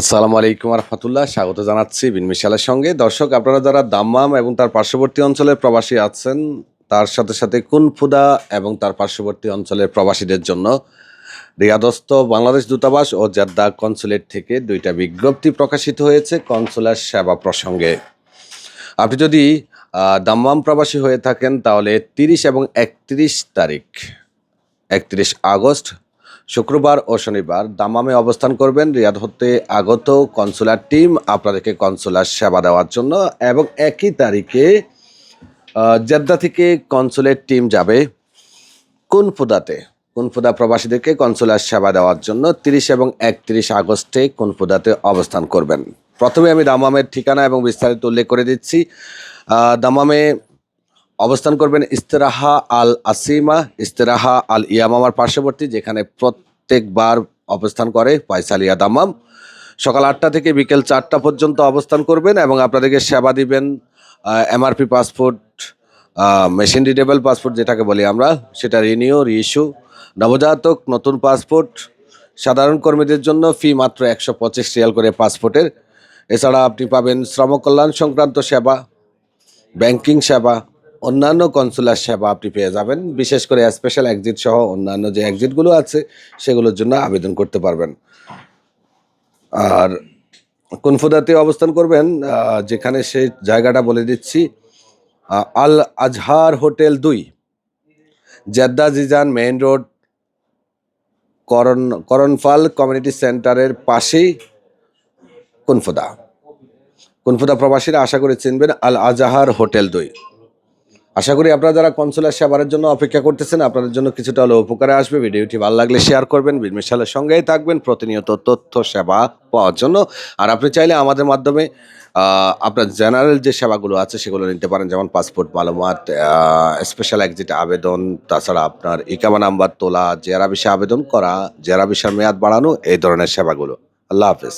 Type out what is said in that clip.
আসসালামু আলাইকুম রহমতুল্লাহ স্বাগত জানাচ্ছি বিনমিশালের সঙ্গে। দর্শক, আপনারা যারা দাম্মাম এবং তার পার্শ্ববর্তী অঞ্চলের প্রবাসী আছেন, তার সাথে সাথে কুনফুদা এবং তার পার্শ্ববর্তী অঞ্চলের প্রবাসীদের জন্য রিয়াদস্থ বাংলাদেশ দূতাবাস ও জেদ্দা কনসুলেট থেকে দুইটা বিজ্ঞপ্তি প্রকাশিত হয়েছে কনসুলার সেবা প্রসঙ্গে। আপনি যদি দাম্মাম প্রবাসী হয়ে থাকেন, তাহলে তিরিশ এবং একত্রিশ তারিখ, একত্রিশ আগস্ট শুক্রবার ও শনিবার দামামে অবস্থান করবেন রিয়াদ হতে আগত কনসুলার টিম। আপনাদেরকে কনসুলার সেবা দেওয়ার জন্য এবং একই তারিখে জেদ্দা থেকে কনসুলেট টিম যাবে কুনফুদাতে। কুনফুদা প্রবাসীদেরকে কনসুলার সেবা দেওয়ার জন্য তিরিশ এবং একত্রিশ আগস্টে কুনফুদাতে অবস্থান করবেন। প্রথমে আমি দামামের ঠিকানা এবং বিস্তারিত উল্লেখ করে দিচ্ছি। দামামে অবস্থান করবেন ইস্তেরাহা আল আসিমা, ইস্তেরাহা আল ইয়ামামার পার্শ্ববর্তী, যেখানে প্রত্যেকবার অবস্থান করে পয়সালিয়া দামাম সকাল আটটা থেকে বিকেল চারটা পর্যন্ত অবস্থান করবেন এবং আপনাদেরকে সেবা দিবেন MRP passport machine readable passport যেটাকে বলি আমরা, সেটা রিনিউ, রিইস্যু, নবজাতক, নতুন পাসপোর্ট, সাধারণ কর্মীদের জন্য ফি মাত্র একশো পঁচিশ রিয়াল করে পাসপোর্টের। এছাড়া আপনি পাবেন শ্রম কল্যাণ সংক্রান্ত সেবা, ব্যাংকিং সেবা অন্যান্য কনসুলার সেবা আপনি পেয়ে যাবেন। বিশেষ করে স্পেশাল এক্সিট সহ অন্যান্য যে এক্সিটগুলো আছে, সেগুলোর জন্য আবেদন করতে পারবেন। আর কুনফুদাতে অবস্থান করবেন যেখানে সেই জায়গাটা বলে দিচ্ছি আল আজহার হোটেল দুই, জেদ্দা জিজান মেইন রোড, করন, করনফাল কমিউনিটি সেন্টারের পাশেই কুনফুদা। কুনফুদা প্রবাসীরা আশা করে চিনবেন আল আজাহার হোটেল দুই। আশা করি আপনারা যারা কনসুলার সেবার জন্য অপেক্ষা করতেছেন, আপনাদের জন্য কিছুটা হলেও উপকারে আসবে। ভিডিওটি ভালো লাগলে শেয়ার করবেন বিমিশালের সঙ্গেই থাকবেন। প্রতিনিয়ত তথ্য, সেবা পাওয়ার জন্য। আর আপনি চাইলে আমাদের মাধ্যমে আপনার জেনারেল যে সেবাগুলো আছে, সেগুলো নিতে পারেন। যেমন পাসপোর্ট মালুমাত স্পেশাল এক্সিট আবেদন, তাছাড়া আপনার ইকামা নাম্বার তোলা জেরা বিষয়ে আবেদন করা জেরা বিষয়ের মেয়াদ বাড়ানো, এই ধরনের সেবাগুলো। আল্লাহ হাফেজ।